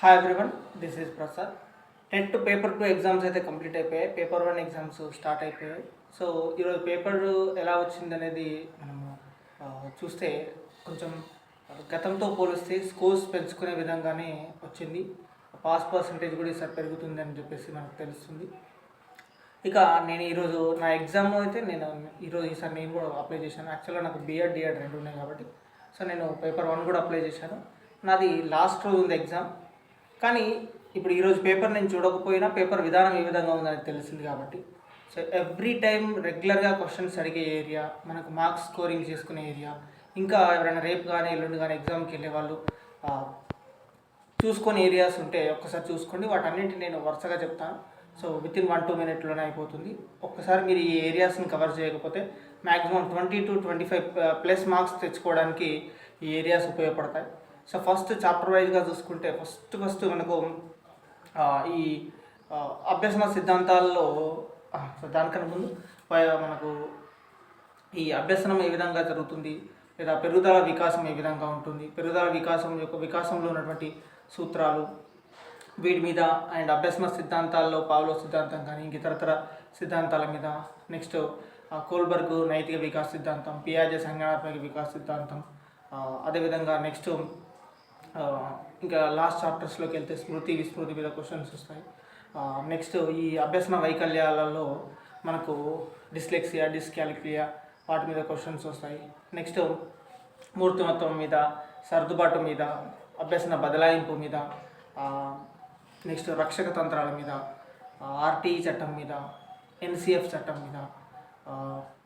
Hi everyone this is Prasad TET paper two exams అయితే complete అయిపోయాయి. Paper one exams start అయిపోయాయి. So ఈరోజు paper ఎలా వచ్చింది అనేది మనము చూస్తే కొంచెం గతంతో పోలిస్తే స్కోర్స్ పెంచుకునే విధంగానే వచ్చింది. పాస్ పర్సంటేజ్ కూడా ఈసారి పెరుగుతుంది అని చెప్పేసి మనకు తెలుస్తుంది. ఇక నేను ఈరోజు నా ఎగ్జామ్ అయితే నేను ఈరోజు ఈసారి నేను కూడా అప్లై చేశాను. యాక్చువల్గా నాకు బిఎడ్ డిఎడ్ రెండు ఉన్నాయి కాబట్టి. సో నేను పేపర్ వన్ కూడా అప్లై చేశాను. నాది లాస్ట్ రోజు ఉంది ఎగ్జామ్ కానీ ఇప్పుడు ఈరోజు పేపర్ నేను చూడకపోయినా పేపర్ విధానం ఏ విధంగా ఉందని తెలిసింది కాబట్టి. సో ఎవ్రీ టైం రెగ్యులర్గా క్వశ్చన్స్ అడిగే ఏరియా మనకు మార్క్స్ స్కోరింగ్ చేసుకునే ఏరియా ఇంకా ఎవరైనా రేపు కానీ ఎల్లుండి కానీ ఎగ్జామ్కి వెళ్ళే వాళ్ళు చూసుకొని ఏరియాస్ ఉంటే ఒక్కసారి చూసుకోండి. వాటన్నింటిని నేను వరుసగా చెప్తాను. So within one two మినిట్లోనే అయిపోతుంది. ఒక్కసారి మీరు ఈ ఏరియాస్ని కవర్ చేయకపోతే maximum twenty to twenty five plus marks తెచ్చుకోవడానికి ఈ ఏరియాస్ ఉపయోగపడతాయి. సో ఫస్ట్ చాప్టర్ వైజ్గా చూసుకుంటే ఫస్ట్ ఫస్ట్ మనకు ఈ అభ్యసన సిద్ధాంతాల్లో సో దానికన్నా ముందు మనకు ఈ అభ్యసనం ఏ విధంగా జరుగుతుంది లేదా పెరుగుదల వికాసం ఏ విధంగా ఉంటుంది పెరుగుదల వికాసం యొక్క వికాసంలో ఉన్నటువంటి సూత్రాలు వీటి మీద అండ్ అభ్యసన సిద్ధాంతాల్లో పావులో సిద్ధాంతం కానీ ఇంక ఇతరతర సిద్ధాంతాల మీద. నెక్స్ట్ కోల్బర్గ్ నైతిక వికాస సిద్ధాంతం పియాజే సంజ్ఞానాత్మక వికాస సిద్ధాంతం అదేవిధంగా నెక్స్ట్ ఇంకా లాస్ట్ చాప్టర్స్లోకి వెళ్తే స్మృతి విస్మృతి మీద క్వశ్చన్స్ వస్తాయి. నెక్స్ట్ ఈ అభ్యసన వైకల్యాలలో మనకు డిస్లెక్సియా డిస్కాలిక్లియా వాటి మీద క్వశ్చన్స్ వస్తాయి. నెక్స్ట్ మూర్తిమత్వం మీద సర్దుబాటు మీద అభ్యసన బదలాయింపు మీద నెక్స్ట్ రక్షక తంత్రాల మీద ఆర్టీఈ చట్టం మీద ఎన్సిఎఫ్ చట్టం మీద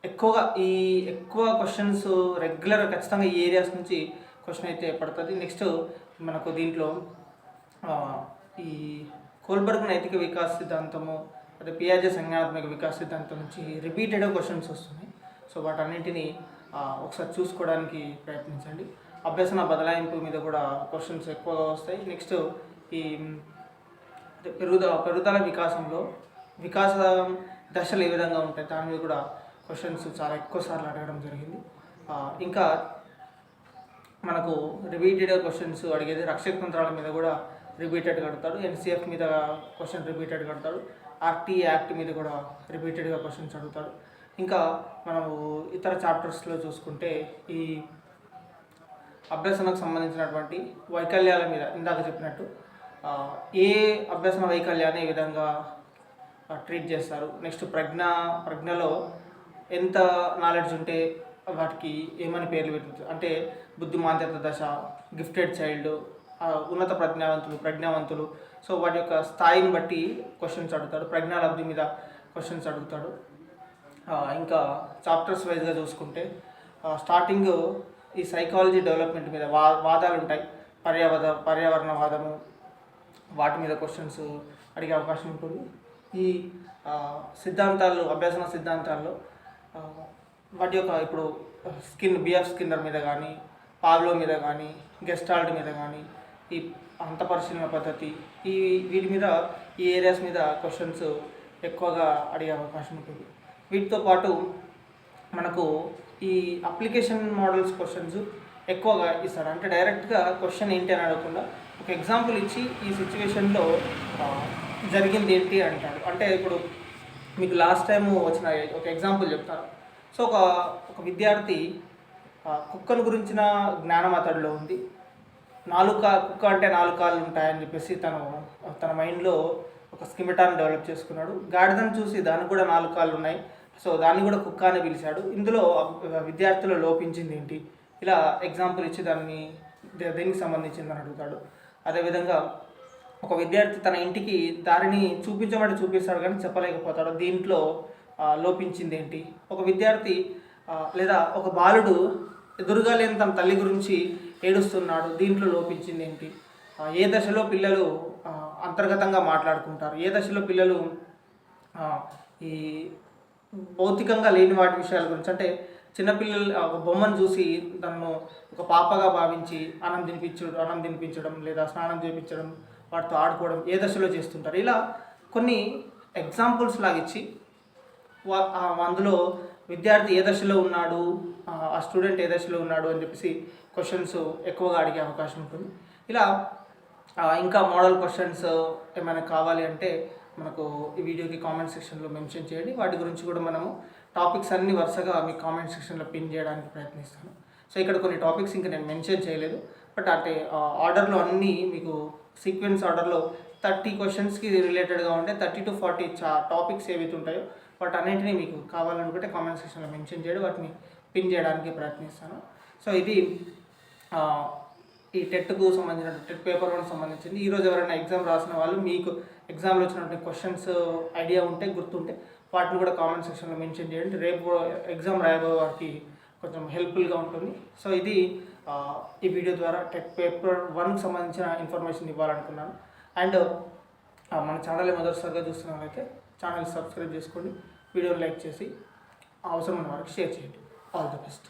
ఎక్కువగా ఈ ఎక్కువ క్వశ్చన్స్ రెగ్యులర్ ఖచ్చితంగా ఈ ఏరియాస్ నుంచి క్వశ్చన్ అయితే పడుతుంది. నెక్స్ట్ మనకు దీంట్లో ఈ కోల్బర్గ్ నైతిక వికాస సిద్ధాంతము అదే పియాజే సంజ్ఞానాత్మక వికాస సిద్ధాంతం నుంచి రిపీటెడ్ క్వశ్చన్స్ వస్తున్నాయి. సో వాటన్నింటినీ ఒకసారి చూసుకోవడానికి ప్రయత్నించండి. అభ్యసన బదలాయింపు మీద కూడా క్వశ్చన్స్ ఎక్కువగా వస్తాయి. నెక్స్ట్ ఈ పెరుగుద పెరుగుదల పెరుగుదల వికాసంలో వికాస దశలు ఏ విధంగా ఉంటాయి? దాని మీద కూడా క్వశ్చన్స్ చాలా ఎక్కువ సార్లు అడగడం జరిగింది. ఇంకా మనకు రిపీటెడ్ క్వశ్చన్స్ అడిగేది రక్షక తంత్రాల మీద కూడా రిపీటెడ్గా అడుగుతాడు. ఎన్సీఎఫ్ మీద క్వశ్చన్ రిపీటెడ్గా అడుగుతాడు. ఆర్టీ యాక్ట్ మీద కూడా రిపీటెడ్గా క్వశ్చన్స్ అడుగుతాడు. ఇంకా మనము ఇతర చాప్టర్స్లో చూసుకుంటే ఈ అభ్యసనకు సంబంధించినటువంటి వైకల్యాల మీద ఇందాక చెప్పినట్టు ఏ అభ్యసన వైకల్యాన్ని ఏ విధంగా ట్రీట్ చేస్తారు? నెక్స్ట్ ప్రజ్ఞ ప్రజ్ఞలో ఎంత నాలెడ్జ్ ఉంటే వాటికి ఏమని పేర్లు పెట్టచ్చు అంటే బుద్ధిమాంద్యత దశ గిఫ్టెడ్ చైల్డ్ ఉన్నత ప్రజ్ఞావంతులు ప్రజ్ఞావంతులు. సో వాటి యొక్క స్థాయిని బట్టి క్వశ్చన్స్ అడుగుతాడు. ప్రజ్ఞాలబ్ధి మీద క్వశ్చన్స్ అడుగుతాడు. ఇంకా చాప్టర్స్ వైజ్గా చూసుకుంటే స్టార్టింగ్ ఈ సైకాలజీ డెవలప్మెంట్ మీద వా వాదాలు ఉంటాయి. పర్యావరణ పర్యావరణవాదము వాటి మీద క్వశ్చన్స్ అడిగే అవకాశం ఉంటుంది. ఈ సిద్ధాంతాలు సిద్ధాంతాల్లో అభ్యసన సిద్ధాంతాల్లో వాటి యొక్క ఇప్పుడు స్కిన్ బిఎఫ్ స్కిన్నర్ మీద కానీ పాబ్లో మీద కానీ గెస్టాల్ట్ మీద కానీ ఈ అంత పరిశీలన పద్ధతి ఈ వీటి మీద ఈ ఏరియాస్ మీద క్వశ్చన్స్ ఎక్కువగా అడిగే అవకాశం ఉంటుంది. వీటితో పాటు మనకు ఈ అప్లికేషన్ మోడల్స్ క్వశ్చన్స్ ఎక్కువగా ఇస్తారు అంటే డైరెక్ట్గా క్వశ్చన్ ఏంటి అని అడగకుండా ఒక ఎగ్జాంపుల్ ఇచ్చి ఈ సిచ్యువేషన్లో జరిగింది ఏంటి అంటాడు. అంటే ఇప్పుడు మీకు లాస్ట్ టైం వచ్చిన ఒక ఎగ్జాంపుల్ చెప్తారు సో ఒక ఒక విద్యార్థి ఆ, కుక్కను గురించిన జ్ఞానం అతడిలో ఉంది. నాలుక కుక్క అంటే నాలుగు కాళ్ళు ఉంటాయని చెప్పేసి తను తన మైండ్లో ఒక స్కిమిటాన్ని డెవలప్ చేసుకున్నాడు. గాడిదను చూసి దానికి కూడా నాలుగు కాళ్ళు ఉన్నాయి. సో దాన్ని కూడా కుక్క అని పిలిచాడు. ఇందులో విద్యార్థులు లోపించింది ఏంటి? ఇలా ఎగ్జాంపుల్ ఇచ్చి దాన్ని దేనికి సంబంధించిందని అడుగుతాడు. అదేవిధంగా ఒక విద్యార్థి తన ఇంటికి దారిని చూపించమంటే చూపిస్తాడు కానీ చెప్పలేకపోతాడు. దీంట్లో లోపించింది ఏంటి? ఒక విద్యార్థి లేదా ఒక బాలుడు ఎదురుగా లేని తన తల్లి గురించి ఏడుస్తున్నాడు. దీంట్లో లోపించింది ఏంటి? ఏ దశలో పిల్లలు అంతర్గతంగా మాట్లాడుకుంటారు? ఏ దశలో పిల్లలు ఈ భౌతికంగా లేని వాటి విషయాల గురించి? అంటే చిన్నపిల్లలు ఒక బొమ్మను చూసి తను ఒక పాపగా భావించి అన్నం తినిపించడం అన్నం తినిపించడం లేదా స్నానం చేయించడం వాటితో ఆడుకోవడం ఏ దశలో చేస్తుంటారు? ఇలా కొన్ని ఎగ్జాంపుల్స్ లాగిచ్చి అందులో విద్యార్థి ఏ దశలో ఉన్నాడు ఆ స్టూడెంట్ ఏ దశలో ఉన్నాడు అని చెప్పేసి క్వశ్చన్స్ ఎక్కువగా అడిగే అవకాశం ఉంటుంది. ఇలా ఇంకా మోడల్ క్వశ్చన్స్ ఏమైనా కావాలి అంటే మనకు ఈ వీడియోకి కామెంట్ సెక్షన్లో మెన్షన్ చేయండి. వాటి గురించి కూడా మనము టాపిక్స్ అన్ని వరుసగా మీ కామెంట్ సెక్షన్లో పిన్ చేయడానికి ప్రయత్నిస్తాను. సో ఇక్కడ కొన్ని టాపిక్స్ ఇంకా నేను మెన్షన్ చేయలేదు. బట్ అంటే ఆర్డర్లో అన్నీ మీకు సీక్వెన్స్ ఆర్డర్లో థర్టీ క్వశ్చన్స్కి రిలేటెడ్గా ఉంటే థర్టీ టు ఫార్టీ చా టాపిక్స్ ఏవైతే ఉంటాయో వాటి అన్నింటినీ మీకు కావాలనుకుంటే కామెంట్ సెక్షన్లో మెన్షన్ చేయడం. వాటిని పిన్ చేయడానికి ప్రయత్నిస్తాను. సో ఇది ఈ టెట్కు సంబంధించిన టెట్ పేపర్ వన్ సంబంధించింది. ఈరోజు ఎవరైనా ఎగ్జామ్ రాసిన వాళ్ళు మీకు ఎగ్జామ్లో వచ్చినటువంటి క్వశ్చన్స్ ఐడియా ఉంటే గుర్తుంటే వాటిని కూడా కామెంట్ సెక్షన్లో మెన్షన్ చేయండి. రేపు ఎగ్జామ్ రాయబోయే వారికి కొంచెం హెల్ప్ఫుల్గా ఉంటుంది. సో ఇది ఈ వీడియో ద్వారా టెట్ పేపర్ వన్కి సంబంధించిన ఇన్ఫర్మేషన్ ఇవ్వాలనుకున్నాను. అండ్ మన ఛానల్ మొదటిసారిగా చూస్తున్నట్లయితే ఛానల్ సబ్స్క్రైబ్ చేసుకోండి. వీడియోని లైక్ చేసి అవసరమైన వారికి షేర్ చేయండి. All the best